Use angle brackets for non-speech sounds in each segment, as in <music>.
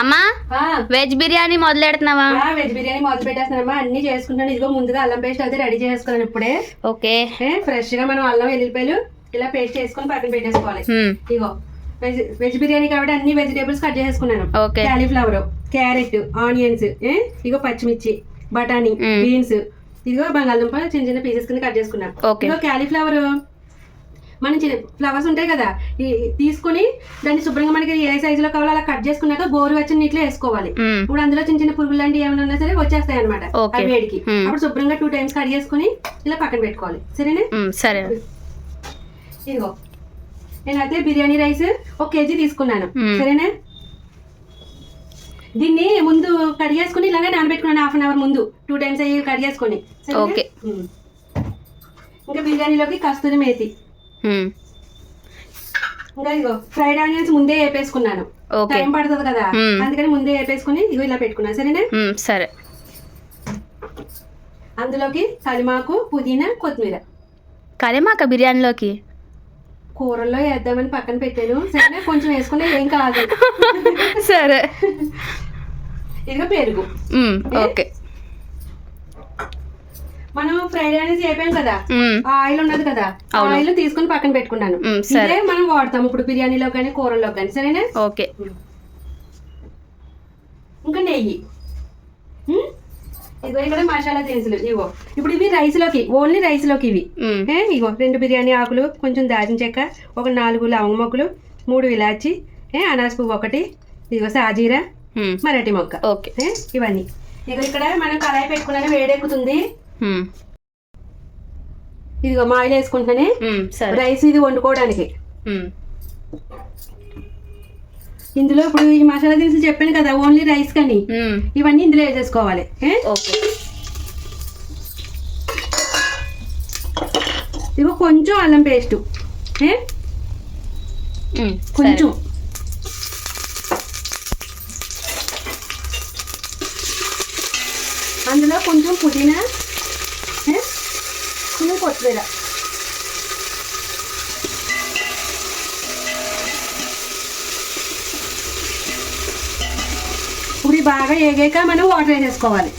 అమ్మా వెజ్ బిర్యానీ మొదలెడుతున్నావా? ఆ, వెజ్ బిర్యానీ మొదలు పెట్టేస్తున్నామా అన్ని చేసుకుంటాను. ఇదిగో ముందుగా అల్లం పేస్ట్ అయితే రెడీ చేసుకున్నాను ఇప్పుడే. ఓకే. ఫ్రెష్గా మనం అల్లం వెల్లిపాయలు ఇలా పేస్ట్ చేసుకొని పక్కన పెట్టేసుకోవాలి. ఇగో వెజ్ వెజ్ బిర్యానీ కాబట్టి అన్ని వెజిటేబుల్స్ కట్ చేసుకున్నాను. ఓకే. క్యాలీఫ్లవర్ క్యారెట్ ఆనియన్స్ ఇగో పచ్చిమిర్చి బఠానీ. బీన్స్ ఇదిగో బంగాళదుంప చిన్న చిన్న పీసెస్ కింద కట్ చేసుకున్నాం ఓకే. ఇగో క్యాలీఫ్లవర్. మన చిన్న ఫ్లవర్స్ ఉంటాయి కదా ఈ తీసుకొని దాన్ని శుభ్రంగా మనకి ఏ సైజులో కావాలో అలా కట్ చేసుకున్నాక గోరు వచ్చిన నీటిలో వేసుకోవాలి. ఇప్పుడు అందులో చిన్న చిన్న పురుగులు లాంటివి ఏమైనా ఉన్నా సరే వచ్చేస్తాయి అనమాట వేడికి. అప్పుడు శుభ్రంగా టూ టైమ్స్ కట్ చేసుకుని ఇలా పక్కన పెట్టుకోవాలి సరేనా సరే ఇదిగో నేనైతే బిర్యానీ రైస్ ఒక కేజీ తీసుకున్నాను. సరేనా దీన్ని ముందు కట్ చేసుకుని ఇలాగే నానబెట్టుకున్నాను హాఫ్ అన్ అవర్ ముందు టూ టైమ్స్ అయ్యి కట్ చేసుకొని? ఓకే. ఇంకా బిర్యానీలోకి కస్తూరి మేతి. ఇంకా ఫ్రైడ్ ఆనియన్స్ ముందే వేపేసుకున్నాను. టైం పడుతుంది కదా. అందుకని ముందే వేపేసుకుని ఇగో ఇలా పెట్టుకున్నాను సరేనా? సరే. అందులోకి కలిమాకు పుదీనా కొత్తిమీర. కరిమాక బిర్యానీలోకి? కూరల్లో వేద్దామని పక్కన పెట్టాను. సరేనా? కొంచెం వేసుకుని ఏం కాదు. <laughs> సరే. ఇదిగో పెరుగు. ఓకే. మనం ఫ్రైడ్ ఆనియన్స్ అయిపోయాం కదా. ఆయిల్ ఉన్నది కదా. ఆయిల్ తీసుకొని పక్కన పెట్టుకున్నాను. సరే. ఇదే మనం వాడతాం ఇప్పుడు బిర్యానీలో కానీ కూరల్లో కానీ. సరేనా? ఓకే. ఇంకా నెయ్యి. మ్? ఇదిగో ఇక్కడ మసాలా దినుసులు. ఇగో ఇప్పుడు ఇవి రైస్లోకి ఓన్లీ రైస్లోకి ఇవి ఇగో రెండు బిర్యానీ ఆకులు కొంచెం దాచిన చెక్క ఒక నాలుగు లవంగ మొక్కలు మూడు ఇలాచి ఏ అనాస పువ్వు ఒకటి ఇదిగో సాజీరా. మరాఠీ మొక్క. ఓకే. ఇవన్నీ. ఇగో ఇక్కడ మనం కళాయి పెట్టుకున్నాను వేడెక్కుతుంది. ఇదిగో మా ఆయిల్ వేసుకుంటున్నానే సరే రైస్ ఇది వండుకోవడానికి. ఇందులో ఇప్పుడు ఈ మసాలా దినుసులు చెప్పాను కదా ఓన్లీ రైస్ కానీ. ఇవన్నీ ఇందులో వేసేసుకోవాలి? ఓకే ఇగో కొంచెం అల్లం పేస్ట్ కొంచెం. అందులో కొంచెం పుదీనా? కొంచెం కొత్తిమీర ఇప్పుడు బాగా ఏగాక మనం వాటర్ వేసేసుకోవాలి.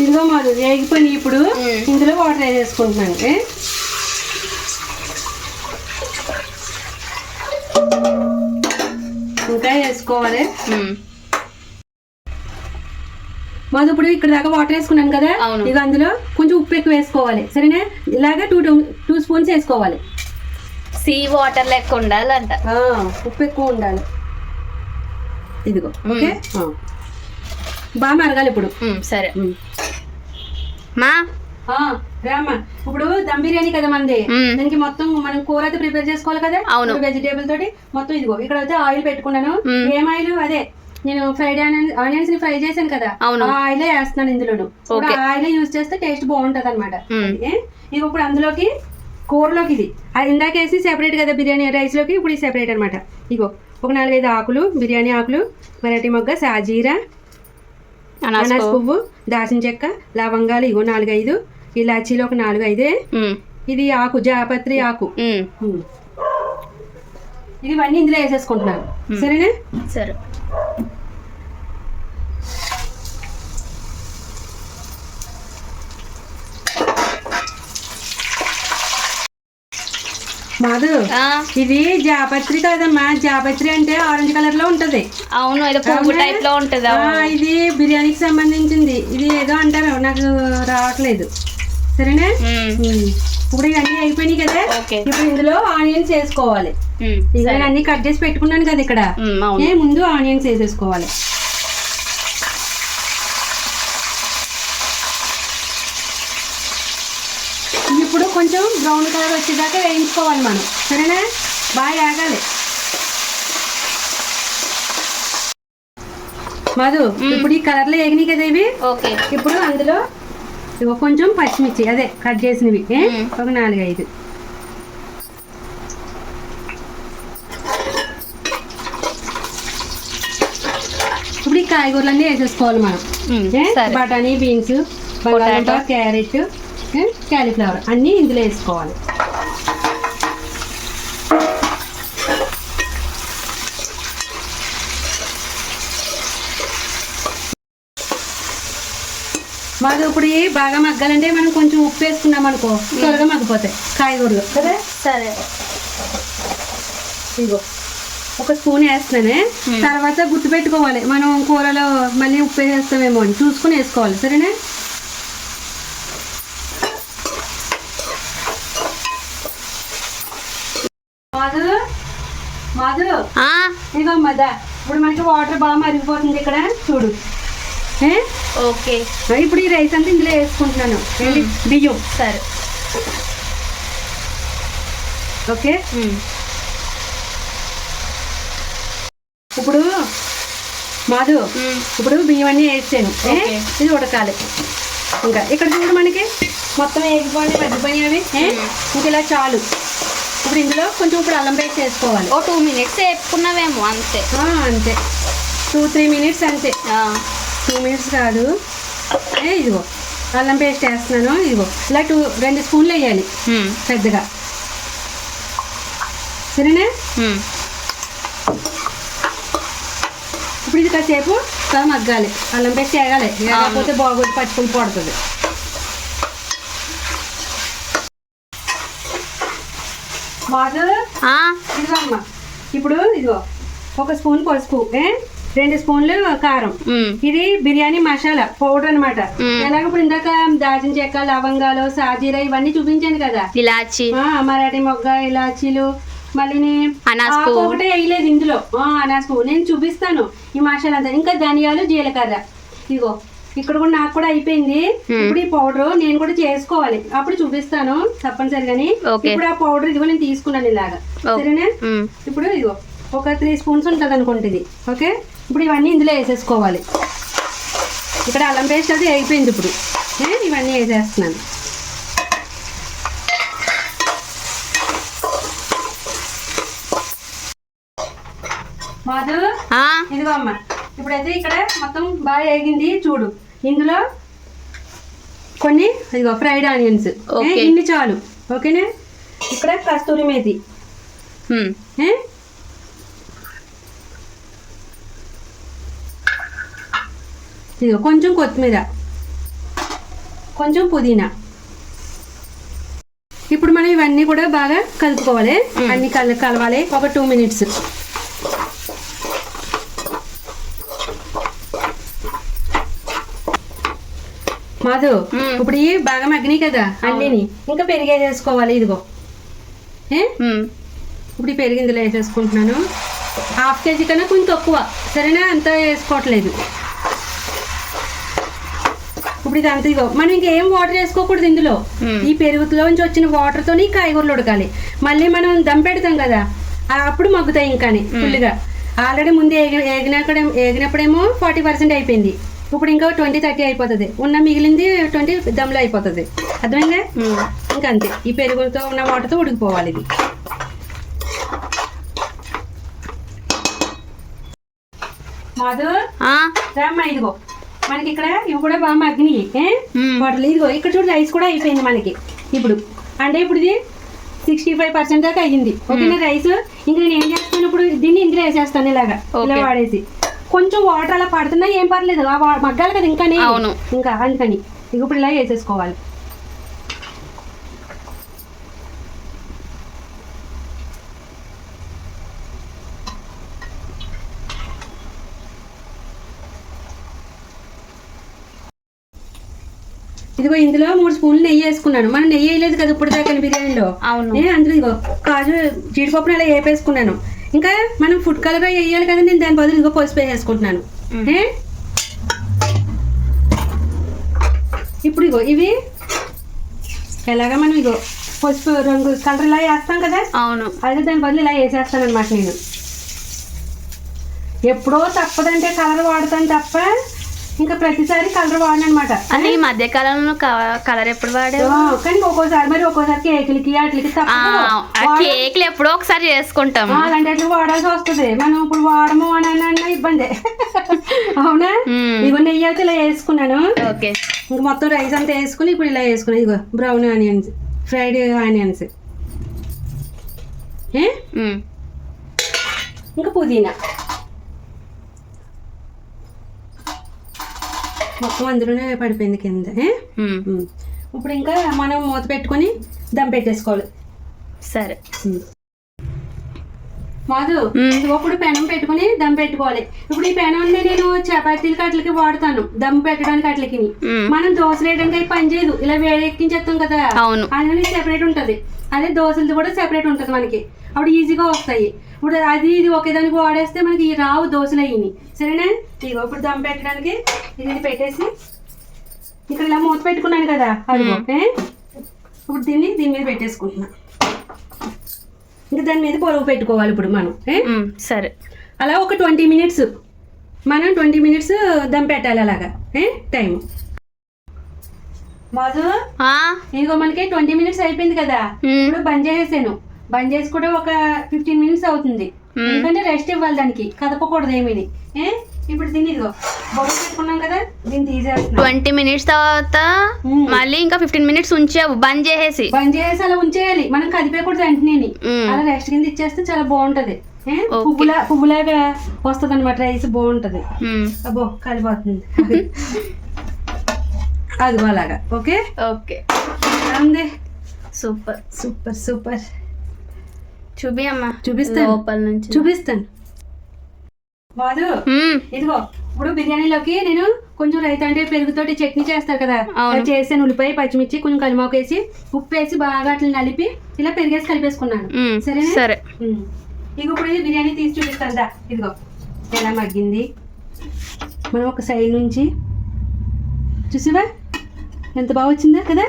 ఇదిగో మాది ఏగిపోయి ఇప్పుడు. ఇందులో వాటర్ వేసేసుకుంటున్నాను? ఇంకా వేసుకోవాలి. మాది ఇప్పుడు ఇక్కడ దాకా వాటర్ వేసుకున్నాను కదా. ఇక అందులో కొంచెం ఉప్పు ఎక్కువ వేసుకోవాలి. సరేనా? ఇలాగా టూ టూ స్పూన్స్ వేసుకోవాలి. సీ వాటర్ లెక్క ఉండాలంట ఉప్పు ఎక్కువ ఉండాలి. ఇదిగో ఓకే. బాగా మరగాలి ఇప్పుడు. సరే. మా? రామ్మా. ఇప్పుడు దమ్ బిర్యానీ కదా మ్మ్. దానికి మొత్తం మనం కూర అయితే ప్రిపేర్ చేసుకోవాలి కదా? అవును. వెజిటేబుల్ తోటి మొత్తం ఇదిగో ఇక్కడ అయితే ఆయిల్ పెట్టుకున్నాను. ఏం ఆయిల్? అదే. నేను ఫ్రైడ్ ఆనియన్స్ని ఫ్రై చేశాను కదా. అవును. ఆయిల్ వేస్తున్నాను. ఆ ఆయిల్ యూజ్ చేస్తే టేస్ట్ బాగుంటది అనమాట. ఇక ఇప్పుడు అందులోకి కూరలోకి ఇది. అది ఇందాక వేసి సెపరేట్ కదా బిర్యానీ రైస్లోకి ఇప్పుడు ఇది సెపరేట్ అనమాట ఇగో ఒక నాలుగైదు ఆకులు బిర్యానీ ఆకులు మరాఠీ మొగ్గ సాజీరా అనాస పువ్వు. దాచిన చెక్క లవంగాలు ఇగో నాలుగైదు ఇలాచీలు ఒక నాలుగు ఐదే. ఇది ఆకు జాపత్రి ఆకు. ఇవన్నీ ఇందులో వేసేసుకుంటున్నాను. సరేనా? సరే. మాధు ఇది జాపత్రి కాదమ్మా. జాపత్రి అంటే ఆరెంజ్ కలర్లో ఉంటది. అవును ఏదో పువ్వు అవునా? టైప్లో ఉంటది. ఇది బిర్యానీకి సంబంధించింది. ఇది ఏదో అంటారు నాకు రావట్లేదు. సరేనా. ఇప్పుడు ఇవన్నీ అయిపోయినాయి కదా. ఇప్పుడు ఇందులో ఆనియన్స్ వేసుకోవాలి. హ్మ్, ఇక సరే. నేను అన్ని కట్ చేసి పెట్టుకున్నాను కదా ఇక్కడ. ముందు ఆనియన్స్ వేసేసుకోవాలి ఇప్పుడు కొంచెం బ్రౌన్ కలర్ వచ్చేదాకా వేయించుకోవాలి మనం. సరేనా? బాగా ఆగాలి మధు ఇప్పుడు ఈ కలర్లో వేగినాయి కదా ఇవి? ఓకే. ఇప్పుడు అందులో ఇగో కొంచెం పచ్చిమిర్చి అదే కట్ చేసినవి. ఒక నాలుగు ఐదు ఇప్పుడు ఈ కాయగూరలన్నీ వేసేసుకోవాలి మనం. బఠానీ బీన్స్ బంగాళదుంప. క్యారెట్? క్యాలీఫ్లవర్ అన్నీ ఇందులో వేసుకోవాలి. మాది ఇప్పుడు బాగా మగ్గాలంటే మనం కొంచెం ఉప్పు వేసుకున్నాం అనుకో త్వరగా మగ్గిపోతాయి. కాయగూరలు. సరే? సరే. ఇగో ఒక స్పూన్ వేస్తున్నానే. తర్వాత గుర్తుపెట్టుకోవాలి. మనం కూరలో మళ్ళీ ఉప్పు వేస్తామేమో అని. చూసుకుని వేసుకోవాలి. సరేనా? మాధు? మాధు? ఇదిగో మదా ఇప్పుడు మనకి వాటర్ బాగా మరిగిపోతుంది ఇక్కడ. చూడు? ఓకే. ఇప్పుడు ఈ రైస్ అంతా ఇందులో వేసుకుంటున్నాను? బియ్యం. సరే. ఓకే. ఇప్పుడు మాధు. ఇప్పుడు బియ్యం అన్నీ వేసాను. ఇది ఉడకాలి. ఇంకా ఇక్కడ చూడు మనకి మొత్తం వేగిపోయి? మ్మ్. ఇంక ఇలా చాలు. ఇప్పుడు ఇందులో కొంచెం ఇప్పుడు అల్లం పేస్ట్ వేసుకోవాలి. ఓ టూ మినిట్స్ వేపుకున్నావేమో అంతే. అంతే. టూ త్రీ మినిట్స్ అంతే. టూ మినిట్స్ కాదు. ఏ ఇదిగో. అల్లం పేస్ట్ వేస్తున్నాను ఇదిగో. ఇలా టూ రెండు స్పూన్లు వేయాలి. పెద్దగా. సరేనా. ఇప్పుడు ఇది కాసేపు మగ్గాలి అల్లం పేస్ట్ వేయాలి లేకపోతే బాగోదు పచ్చిపులు పడుతుంది. ఇప్పుడు ఇదిగో ఒక స్పూన్ పసుపు రెండు స్పూన్లు కారం. ఇది బిర్యానీ మసాలా పౌడర్ అనమాట. ఎలాగ ఇప్పుడు ఇందాక దాల్చిన చెక్క లవంగాలు సాజీరా ఇవన్నీ చూపించాను కదా. ఇలాచి. మరాఠీ మొగ్గ ఇలాచీలు మళ్ళీ. ఒకటే వేయలేదు ఇందులో. ఆ, అనాస్ పువ్వు. నేను చూపిస్తాను ఈ మసాలా అంతా. ఇంకా ధనియాలు జీలకర్ర. ఇదిగో ఇక్కడ కూడా నాకు కూడా అయిపోయింది. Hmm. ఇప్పుడు ఈ పౌడర్ నేను కూడా చేసుకోవాలి. అప్పుడు చూపిస్తాను తప్పనిసరిగాని. ఇప్పుడు ఆ పౌడర్ ఇదిగో నేను తీసుకున్నాను ఇలాగా. Okay. సరేనా? ఉమ్, ఇప్పుడు ఇదిగో ఒక త్రీ స్పూన్స్ ఉంటుంది అనుకుంటుంది ఓకే ఇప్పుడు ఇవన్నీ ఇందులో వేసేసుకోవాలి. ఇక్కడ అల్లం పేస్ట్ అది అయిపోయింది ఇప్పుడు. ఏ, ఇవన్నీ వేసేస్తున్నాను. మాధు ఆ, ఇదిగో అమ్మ. ఇప్పుడైతే ఇక్కడ మొత్తం బాగా వేగింది. చూడు. ఇందులో కొన్ని ఇదిగో ఫ్రైడ్ ఆనియన్స్. ఇన్ని చాలు. ఓకేనా? ఇక్కడ కస్తూరి మేతి. ఏ? ఇదిగో కొంచెం కొత్తిమీర. కొంచెం పుదీనా. ఇప్పుడు మనం ఇవన్నీ కూడా బాగా కలుపుకోవాలి. మ్మ్. అన్ని కల కలవాలి. ఒక టూ మినిట్స్ మాధు. ఇప్పుడు ఇవి బాగా మగ్గినాయి కదా అన్నీని ఇంకా పెరిగేసేసుకోవాలి ఇదిగో. ఏ? ఉమ్, ఇప్పుడు ఈ పెరుగు ఇందులో వేసేసుకుంటున్నాను. హాఫ్ కేజీ కన్నా కొంచెం తక్కువ. సరేనా? అంత వేసుకోవట్లేదు. ఇప్పుడు ఇది అంత ఇగో మనం ఇంకేం వాటర్ వేసుకోకూడదు ఇందులో. ఈ పెరుగులోంచి వచ్చిన వాటర్తో ఈ కాయగూరలు ఉడకాలి. మళ్ళీ మనం దమ్ పెడతాం కదా అప్పుడు మగ్గుతాయి ఇంకాని ఫుల్గా ఆల్రెడీ ముందు ఏగి ఏగినక్కడ ఏగినప్పుడేమో ఫార్టీ పర్సెంట్ అయిపోయింది. ఇప్పుడు ఇంకా ట్వంటీ థర్టీ అయిపోతుంది. ఉన్న మిగిలింది ట్వంటీ దమ్లో అయిపోతుంది. అర్థమైందా. ఇంకా అంతే. ఈ పెరుగుతో ఉన్న వాటర్తో ఉడికిపోవాలి ఇది. మాధు ఆ, రామ్మా ఇదిగో. మనకి ఇక్కడ ఇవి కూడా బాగా మగ్గినాయి. వాటర్ ఇదిగో ఇక్కడ చూడు రైస్ కూడా అయిపోయింది మనకి. ఇప్పుడు అంటే ఇప్పుడు ఇది సిక్స్టీ ఫైవ్ పర్సెంట్ దాకా అయ్యింది. ఓకేనా రైస్? ఇంకా నేను ఏం చేస్తాను ఇప్పుడు? దీన్ని ఇందులో వేసేస్తాను ఇలాగా. ఇలా. వాడేసి. కొంచెం వాటర్ అలా పడుతున్నా ఏం పర్లేదు. మగ్గాలి కదా ఇంకా అవును. ఇంకా అందుకని. ఇక ఇప్పుడు ఇలా వేసేసుకోవాలి ఇదిగో ఇందులో మూడు స్పూన్లు నెయ్యి వేసుకున్నాను. మనం నెయ్యి వేయలేదు కదా ఇప్పుడు దాకా బిర్యానీలో? అవును. అందులో ఇదిగో కాజు జీడిపప్పును అలా వేపేసుకున్నాను. ఇంకా మనం ఫుడ్ కలర్ వేయాలి కదా నేను దాని బదులు ఇదిగో పసుపు వేసుకుంటున్నాను ఇప్పుడు ఇగో ఇవి ఎలాగా మనం ఇగో పసుపు రంగు కలర్ ఇలా వేస్తాం కదా? అవును. అదే దాని బదులు ఇలా వేసేస్తాను అనమాట నేను. ఎప్పుడో తప్పదంటే కలర్ వాడతాను తప్ప ఇంకా ప్రతిసారి కలర్ వాడను అనమాట అంటే ఈ మధ్య కాలంలో కలర్ ఎప్పుడు వాడావు కానీ ఒక్కోసారి మరి ఒక్కోసారి కేకులకి వాటికి కేక్లు ఎప్పుడో ఒకసారి చేసుకుంటాం అలాంటి వాడాల్సి వస్తుంది. మనం ఇప్పుడు వాడము అని అన్న ఇబ్బంది. <laughs> అవునా. ఇగో నెయ్యి అయితే ఇలా వేసుకున్నాను. ఓకే. ఇంక మొత్తం రైస్ అంతా వేసుకుని ఇప్పుడు ఇలా వేసుకున్నాను ఇగో బ్రౌన్ ఆనియన్స్ ఫ్రైడ్ ఆనియన్స్. ఇంకా పుదీనా. మొత్తం అందులోనే పడిపోయింది కింద. ఇప్పుడు ఇంకా మనం మూత పెట్టుకొని దమ్ పెట్టేసుకోవాలి. సరే. మాధు. ఇప్పుడు పెనం పెట్టుకుని దమ్ పెట్టుకోవాలి. ఇప్పుడు ఈ పెనాన్ని నేను చపాతీలకి అట్లకి వాడతాను దమ్ పెట్టడానికి అట్లకి. మనం దోశలు వేయడానికి అవి పనిచేయదు ఇలా వేడెక్కించేస్తాం కదా. అవును. అందుకని సెపరేట్ ఉంటది. అదే దోశలది కూడా సెపరేట్ ఉంటది మనకి. అప్పుడు ఈజీగా వస్తాయి. ఇప్పుడు అది ఇది ఒకే దానికి వాడేస్తే మనకి ఈ రావు దోశలు అయ్యి సరేనా? ఇగో ఇప్పుడు దమ్ పెట్టడానికి ఇది ఇది పెట్టేసి ఇక్కడ ఇలా మూత పెట్టుకున్నాను కదా అదిగో ఏ? ఇప్పుడు దీన్ని దీని మీద పెట్టేసుకుంటున్నా. ఇంకా దాని మీద పొరుగు పెట్టుకోవాలి ఇప్పుడు మనం సరే. అలా ఒక ట్వంటీ మినిట్స్ మనం ట్వంటీ మినిట్స్ దమ్ పెట్టాలి అలాగా టైం మాధు ఇదిగో మనకి ట్వంటీ మినిట్స్ అయిపోయింది కదా ఇప్పుడు బంద్ చేసేసాను. బంద్ చేసి కూడా ఒక ఫిఫ్టీన్ మినిట్స్ అవుతుంది. ఎందుకంటే రెస్ట్ ఇవ్వాలి దానికి. కదపకూడదు ఏమీని. ఏ? ఇప్పుడు దీన్ని ఇదిగో బొమ్మ పెట్టుకున్నాం కదా దీన్ని తీసేస్తున్నాం. ట్వంటీ మినిట్స్ తర్వాత. మళ్ళీ ఇంకా ఫిఫ్టీన్ మినిట్స్ ఉంచావు బంద్ చేసేసి. బంద్ చేసి అలా ఉంచేయాలి. మనం కదిపేయకూడదు వెంటనే అలా రెస్ట్ కింద ఇచ్చేస్తే చాలా బాగుంటది. పువ్వులా పువ్వులాగా వస్తుంది అనమాట రైస్ బాగుంటది అబ్బో కలిపోతుంది అదిగో అలాగా. ఓకే? ఓకే. అందే సూపర్. Super super. చూపి అమ్మా చూపిస్తాను. లోపల నుంచి. చూపిస్తాను. ఉమ్, ఇదిగో ఇప్పుడు బిర్యానీలోకి నేను కొంచెం రైతా అంటే పెరుగుతోటి చట్నీ చేస్తారు కదా. చేసాను ఉల్లిపాయ పచ్చిమిర్చి కొంచెం కలిమాకు వేసి ఉప్పు వేసి బాగా అట్లా నలిపి ఇలా పెరిగేసి కలిపేసుకున్నాను. సరే. ఉమ్. ఇగో ఇప్పుడు ఇది బిర్యానీ తీసి చూపిస్తాను దా ఇదిగో ఎలా మగ్గింది? మనం ఒక సైడ్ నుంచి చూసివా? ఎంత బాగా వచ్చిందా కదా?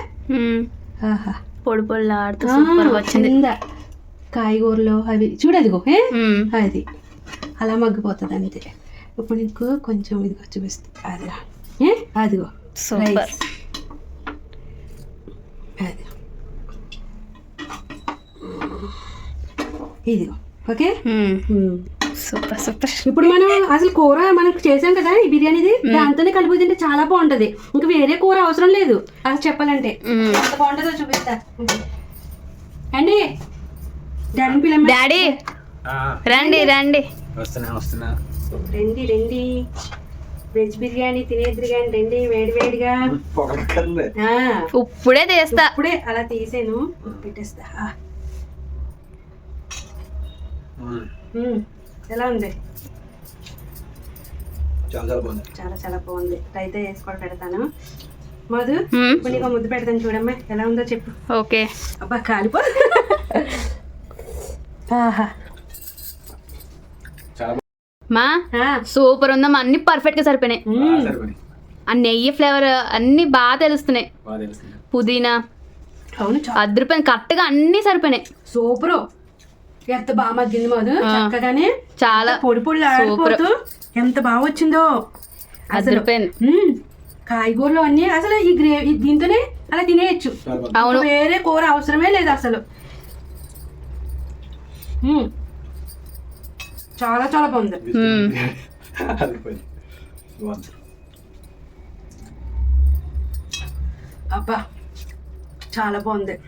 పొడి పొడిలాడుతూ ఆ, సూపర్ వచ్చింది. కింద. కాయగూరలు అవి చూడదిగో అది. అలా మగ్గిపోతుంది అంతే. ఇప్పుడు నీకు కొంచెం ఇదిగో చూపిస్తా. అది ఏ? అదిగో. సూపర్. అది. ఇదిగో. ఓకే. Super super. ఇప్పుడు మనం అసలు కూర మనం చేసాం కదా ఈ బిర్యానీది? దాంతోనే కలిపి తింటే చాలా బాగుంటది. ఇంకా వేరే కూర అవసరం లేదు. అసలు చెప్పాలంటే. ఎంత బాగుంటుందో చూపిస్తా. అండి డాడీ రండి రండి. వస్తున్నా వస్తున్నా. రండి రండి. వెజ్ బిర్యానీ తినేద్దరు కానీ రండి వేడి వేడిగా. ఇప్పుడే తీస్తా. ఇప్పుడే అలా తీసాను. పెట్టేస్తా. ఎలా ఉంది? చాలా చాలా బాగుంది. చాలా చాలా బాగుంది. రైతా వేసి కూడా పెడతాను. మధు నీకు ముద్దు పెడతాను చూడమ్మా. ఎలా ఉందో చెప్పు. ఓకే. అబ్బా కాలిపో. మా సూపర్ ఉందమ్మా. అన్ని పర్ఫెక్ట్గా సరిపోయినాయి. ఆ నెయ్యి ఫ్లేవర్ అన్ని బాగా తెలుస్తున్నాయి. పుదీనా అవును చాలా అద్దరిపోయింది కరెక్ట్గా అన్ని సరిపోయినాయి. సూపరు. ఎంత బాగా మగ్గింది మధు. ఆ. చక్కగానే చాలా పొడి పొడి ఆడిపోతూ ఎంత బాగా వచ్చిందో. అసలు అద్దరిపోయింది. కాయగూరలు అన్నీ అసలు ఈ గ్రేవీ దీంతోనే అలా తినేయచ్చు. అవును. వేరే కూర అవసరమే లేదు అసలు. చాలా చాలా బాగుంది. <laughs> అబ్బా చాలా బాగుంది.